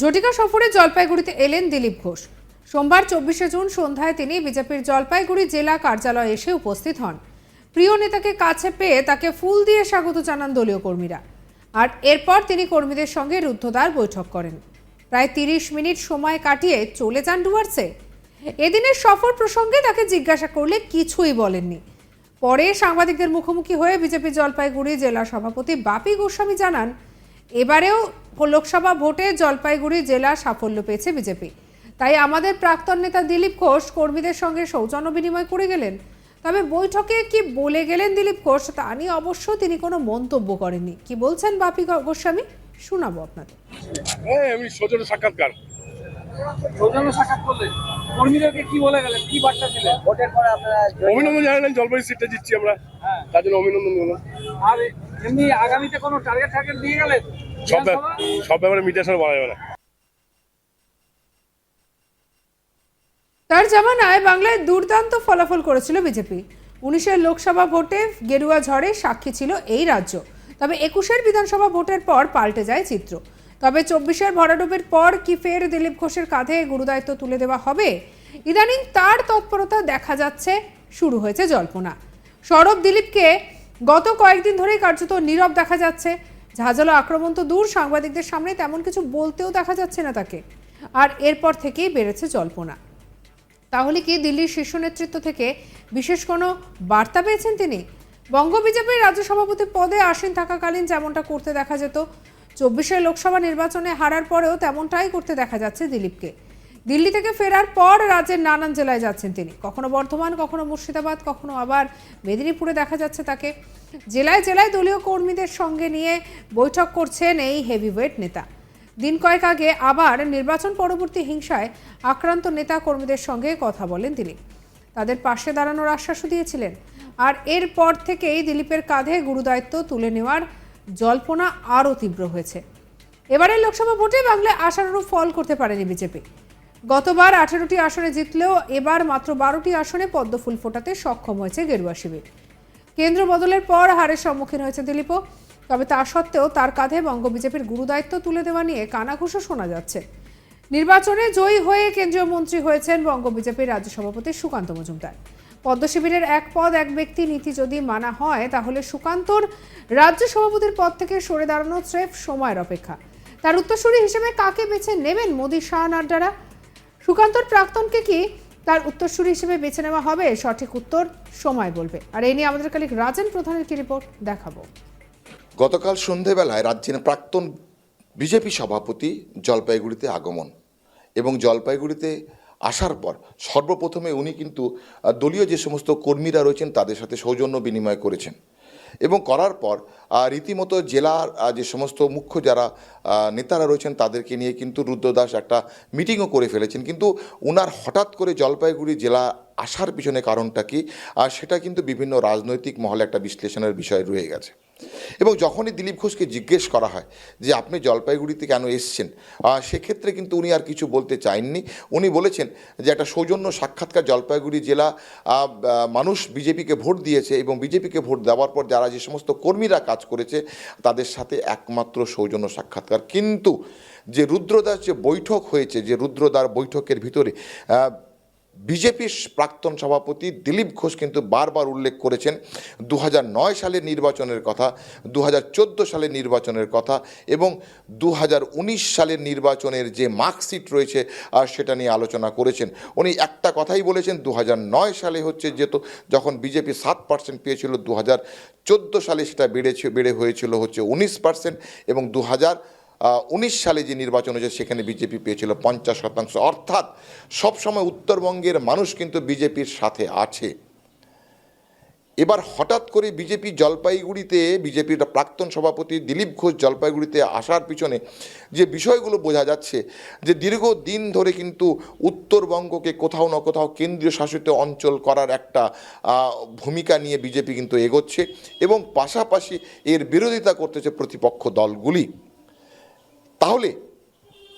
ঝটিকা সফরে জলপাইগুড়িতে এলেন দিলীপ ঘোষ। সোমবার চব্বিশে জুন সন্ধ্যায় তিনি বিজেপির জলপাইগুড়ি জেলা কার্যালয়ে এসে উপস্থিত হন। প্রিয় নেতাকে কাছে পেয়ে তাকে ফুল দিয়ে স্বাগত জানান দলীয় কর্মীরা। আর এরপর তিনি কর্মীদের সঙ্গে রুদ্ধদ্বার বৈঠক করেন। প্রায় তিরিশ মিনিট সময় কাটিয়ে চলে যান ডুয়ার্সে। এদিনের সফর প্রসঙ্গে তাকে জিজ্ঞাসা করলে কিছুই বলেননি। পরে সাংবাদিকদের মুখোমুখি হয়ে বিজেপি জলপাইগুড়ি জেলা সভাপতি বাপি গোস্বামী জানান এবারেও লোকসভা ভোটে জলপাইগুড়ি জেলা সাফল্য পেয়েছে বিজেপি। তাই আমাদের প্রাক্তন নেতা দিলীপ ঘোষ কর্মীদের সঙ্গে সৌজন্য বিনিময় করে গেলেন। তবে বৈঠকে কি বলে গেলেন দিলীপ ঘোষ, তা নিয়ে অবশ্য তিনি কোনো মন্তব্য করেননি। কি বলছেন বাপি গোস্বামী? শোনাবো আপনাদের। হ্যাঁ আমি সৌজন্য সাক্ষাৎকার। সৌজন্য সাক্ষাৎ করলেন। কর্মীদেরকে কি বলে গেলেন? কি বার্তা দিলেন? ভোটের পরে আপনারা অভিনন্দন জানালেন জলপাইগুড়ি সিটটা জিতছি আমরা। হ্যাঁ। তার জন্য অভিনন্দন করলাম আর এমনি আগামীতে কোনো টার্গেট টার্গেট দিয়ে গেলেন? সব সব ব্যাপারে মিডিয়ার সাথে বলা যাবে না। তার জামানায় বাংলায় দুর্দান্ত ফলাফল করেছিল বিজেপি। উনিশের লোকসভা ভোটে গেরুয়া ঝড়ে সাক্ষী ছিল এই রাজ্য। তবে একুশের বিধানসভা ভোটের পর পাল্টে যায় চিত্র। তবে চব্বিশের ভরাডুবির পর কি ফের দিলীপ ঘোষের কাঁধে গুরুদায়িত্ব তুলে দেওয়া হবে? ইদানিং তার তৎপরতা দেখা যাচ্ছে, শুরু হয়েছে জল্পনা। সৌরভ দিলীপকে গত কয়েকদিন ধরেই কার্যত নীরব দেখা যাচ্ছে। ঝাঁঝালো আক্রমণ তো দূর, সাংবাদিকদের সামনে তেমন কিছু বলতেও দেখা যাচ্ছে না তাকে। আর এরপর থেকেই বেড়েছে জল্পনা। তাহলে কি দিল্লির শীর্ষ নেতৃত্ব থেকে বিশেষ কোনো বার্তা পেয়েছেন তিনি? বঙ্গ বিজেপির রাজ্য সভাপতি পদে আসীন থাকাকালীন যেমনটা করতে দেখা যেত চব্বিশের লোকসভা নির্বাচনে হারার পরেও তেমনটাই করতে দেখা যাচ্ছে দিলীপকে। দিল্লি থেকে ফেরার পর রাজ্যের নানান জেলায় যাচ্ছেন তিনি। কখনো বর্ধমান, কখনো মুর্শিদাবাদ, কখনো আবার মেদিনীপুরে দেখা যাচ্ছে তাকে। জেলায় জেলায় দলীয় কর্মীদের সঙ্গে নিয়ে বৈঠক করছেন এই হেভিওয়েট নেতা। দিন কয়েক আগে আবার নির্বাচন পরবর্তী হিংসায় আক্রান্ত নেতা কর্মীদের সঙ্গে কথা বলেন তিনি। তাদের পাশে দাঁড়ানোর আশ্বাসও দিয়েছিলেন। আর এরপর থেকেই দিলীপের কাঁধে গুরুদায়িত্ব তুলে নেওয়ার জল্পনা আরও তীব্র হয়েছে। এবারের লোকসভা ভোটে বাংলায় আশানুরূপ ফল করতে পারেনি বিজেপি। গতবার আঠেরোটি আসনে জিতলেও এবার মাত্র বারোটি আসনে পদ্মফুল ফোটাতে সক্ষম হয়েছে গেরুয়া শিবির। কেন্দ্র বদলের পর হারের সম্মুখীন হয়েছে দিলীপও, তবে তা সত্ত্বেও তার কাঁধে বঙ্গ বিজেপির গুরুদায়িত্ব তুলে দেওয়া নিয়ে কানাঘুষো শোনা যাচ্ছে। নির্বাচনে জয়ী হয়ে কেন্দ্রীয় মন্ত্রী হয়েছেন বঙ্গ বিজেপির রাজ্য সভাপতি সুকান্ত মজুমদার। পদ্ম শিবিরের এক পদ, এক ব্যক্তি নীতি যদি মানা হয়, তাহলে সুকান্তর রাজ্য সভাপতির পদ থেকে সরে দাঁড়ানো স্রেফ সময়ের অপেক্ষা। তার উত্তরসূরি হিসেবে কাকে বেছে নেবেন মোদী শাহ নাড্ডারা? সুকান্তর প্রাক্তনকে কি তার উত্তরসূরি হিসেবে বেছে নেওয়া হবে? সঠিক উত্তর সময় বলবে। আর এই নিয়ে আমাদের কালিক রাজেন প্রধানের কি রিপোর্ট দেখাবো? গতকাল সন্ধেবেলায় রাজ্যের প্রাক্তন বিজেপি সভাপতি জলপাইগুড়িতে আগমন এবং জলপাইগুড়িতে আসার পর সর্বপ্রথমে উনি কিন্তু দলীয় যে সমস্ত কর্মীরা রয়েছেন তাদের সাথে সৌজন্য বিনিময় করেছেন। এবং করার পর রীতিমতো জেলার যে সমস্ত মুখ্য যারা নেতারা রয়েছেন তাদেরকে নিয়ে কিন্তু রুদ্রদাস একটা মিটিংও করে ফেলেছেন। কিন্তু ওনার হঠাৎ করে জলপাইগুড়ি জেলা আসার পিছনে কারণটা কি? আর সেটা কিন্তু বিভিন্ন রাজনৈতিক মহলে একটা বিশ্লেষণের বিষয় রয়ে গেছে। এবং যখনই দিলীপ ঘোষকে জিজ্ঞেস করা হয় যে, আপনি জলপাইগুড়িতে কেন এসছেন? সেক্ষেত্রে কিন্তু উনি আর কিছু বলতে চাননি উনি বলেছেন যে, একটা সৌজন্য সাক্ষাৎকার জলপাইগুড়ি জেলা মানুষ বিজেপিকে ভোট দিয়েছে এবং বিজেপিকে ভোট দেওয়ার পর যারা যে সমস্ত কর্মীরা কাজ করেছে, তাদের সাথে একমাত্র সৌজন্য সাক্ষাৎকার। কিন্তু যে রুদ্রদাস যে বৈঠক হয়েছে, যে রুদ্রদার বৈঠকের ভিতরে বিজেপির প্রাক্তন সভাপতি দিলীপ ঘোষ কিন্তু বারবার উল্লেখ করেছেন দু সালের নির্বাচনের কথা দু সালের নির্বাচনের কথা এবং দু হাজার উনিশ সালের নির্বাচনের যে মার্কশিট রয়েছে আর সেটা নিয়ে আলোচনা করেছেন। উনি একটা কথাই বলেছেন দু সালে হচ্ছে যেত যখন বিজেপি সাত পার্সেন্ট পেয়েছিল দু সালে সেটা বেড়েছে, বেড়ে হয়েছিল হচ্ছে উনিশ পার্সেন্ট এবং দু হাজার উনিশ সালে যে নির্বাচন হয়েছে, সেখানে বিজেপি পেয়েছিল পঞ্চাশ শতাংশ। অর্থাৎ সবসময় উত্তরবঙ্গের মানুষ কিন্তু বিজেপির সাথে আছে। এবার হঠাৎ করে বিজেপি জলপাইগুড়িতে, বিজেপির প্রাক্তন সভাপতি দিলীপ ঘোষ জলপাইগুড়িতে আসার পিছনে যে বিষয়গুলো বোঝা যাচ্ছে, যে দীর্ঘ দিন ধরে কিন্তু উত্তরবঙ্গকে কোথাও না কোথাও কেন্দ্রীয় শাসিত অঞ্চল করার একটা ভূমিকা নিয়ে বিজেপি কিন্তু এগোচ্ছে এবং পাশাপাশি এর বিরোধিতা করতেছে প্রতিপক্ষ দলগুলি। তাহলে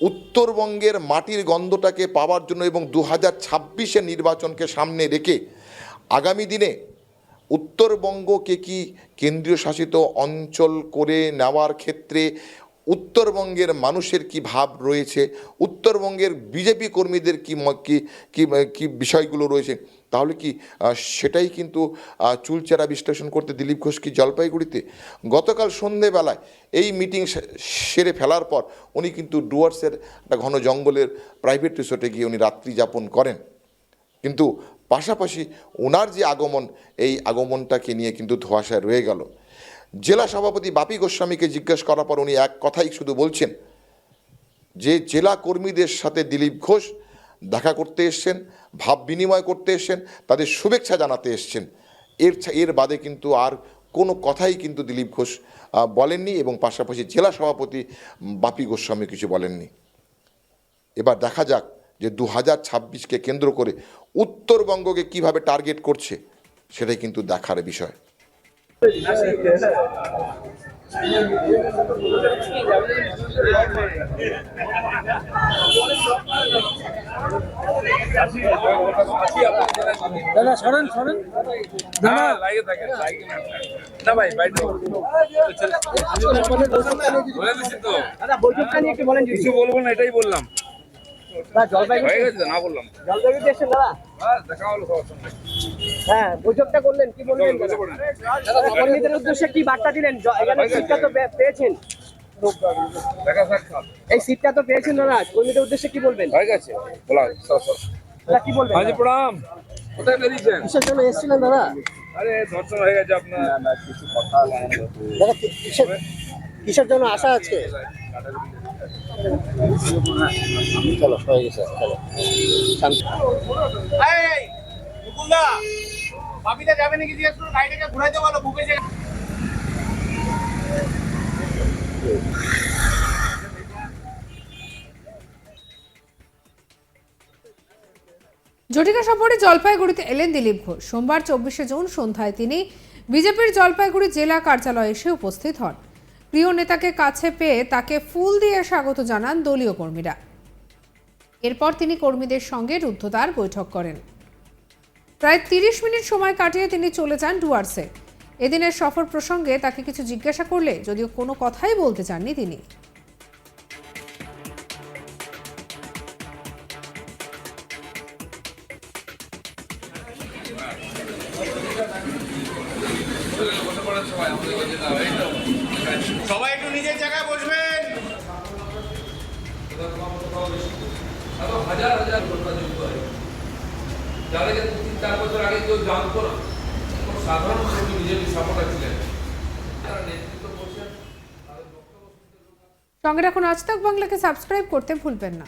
উত্তরবঙ্গের মাটির গন্ধটাকে পাওয়ার জন্য এবং দু হাজার ছাব্বিশের নির্বাচনকে সামনে রেখে আগামী দিনে উত্তরবঙ্গকে কি কেন্দ্রীয় শাসিত অঞ্চল করে নেওয়ার ক্ষেত্রে উত্তরবঙ্গের মানুষের কি ভাব রয়েছে? উত্তরবঙ্গের বিজেপি কর্মীদের কি কি কি বিষয়গুলো রয়েছে? তাহলে কি সেটাই কিন্তু চুলচেরা বিশ্লেষণ করতে দিলীপ ঘোষ কি জলপাইগুড়িতে? গতকাল সন্ধেবেলায় এই মিটিং সেরে ফেলার পর উনি কিন্তু ডুয়ার্সের একটা ঘন জঙ্গলের প্রাইভেট রিসোর্টে গিয়ে উনি রাত্রি যাপন করেন। কিন্তু পাশাপাশি ওনার যে আগমন, এই আগমনটাকে নিয়ে কিন্তু ধোঁয়াশায় রয়ে গেল। জেলা সভাপতি বাপি গোস্বামীকে জিজ্ঞেস করার পর উনি এক কথাই শুধু বলছেন যে জেলা কর্মীদের সাথে দিলীপ ঘোষ দেখা করতে এসছেন, ভাব বিনিময় করতে এসছেন, তাদের শুভেচ্ছা জানাতে এসছেন। এর এর বাদে কিন্তু আর কোনো কথাই কিন্তু দিলীপ ঘোষ বলেননি এবং পাশাপাশি জেলা সভাপতি বাপি গোস্বামী কিছু বলেননি। এবার দেখা যাক যে দু হাজার ছাব্বিশকে কেন্দ্র করে উত্তরবঙ্গকে কীভাবে টার্গেট করছে, সেটাই কিন্তু দেখার বিষয়। দাদা সরেন সরেন। দাদা। লাগে থাকে লাগে না না ভাই বাইরে বলে দিচ্ছি তো। বৈঠকটা নিয়ে একটু বলেন কিছু বলব না এটাই বললাম। জলপাইগুড়ি হয়ে না বললাম। এসেছেন দাদা? দেখা হলো সবার সঙ্গে। হ্যাঁ বৈঠকটা করলেন কি বসে কর্মীদের উদ্দেশ্যে কি বার্তা দিলেন? এখানে সিটটা তো পেয়েছেন। এই সিটটা তো পেয়েছেন দাদা। কর্মীদের উদ্দেশ্যে কি বলবেন? হয়ে গেছে। বলা দাদা কি বলবেন? হাজি প্রণাম। কোথায় বেরিয়েছেন? কিসের জন্য এসেছিলেন দাদা? আরে ধর্ষণ হয়ে গেছে আপনার। দাদা কি- কিসের কিসের জন্য আশা আছে চলো হয়ে গেছে চলো। জটিকা সফরে জলপাইগুড়িতে এলেন দিলীপ ঘোষ। সোমবার চব্বিশে জুন সন্ধ্যায় তিনি বিজেপির জলপাইগুড়ি জেলা কার্যালয়ে এসে উপস্থিত হন। প্রিয় নেতাকে কাছে পেয়ে তাকে ফুল দিয়ে স্বাগত জানান দলীয় কর্মীরা। এরপর তিনি কর্মীদের সঙ্গে রুদ্ধদ্বার বৈঠক করেন। প্রায় তিরিশ মিনিট সময় কাটিয়ে তিনি চলে যান ডুয়ার্সে। এদিনের সফর প্রসঙ্গে তাকে কিছু জিজ্ঞাসা করলে যদিও কোনো কথাই বলতে চাননি তিনি। সবাই একটু নিজের জায়গায় বসবেন। হাজার হাজার যাদেরকে দু তিন চার বছর আগে কেউ জানতো না। কোনো সাধারণ কর্মী বিজেপি সাপোর্টার ছিলেন? তারা নেতৃত্ব সঙ্গে রাখুন, আজ তাক বাংলাকে সাবস্ক্রাইব করতে ভুলবেন না।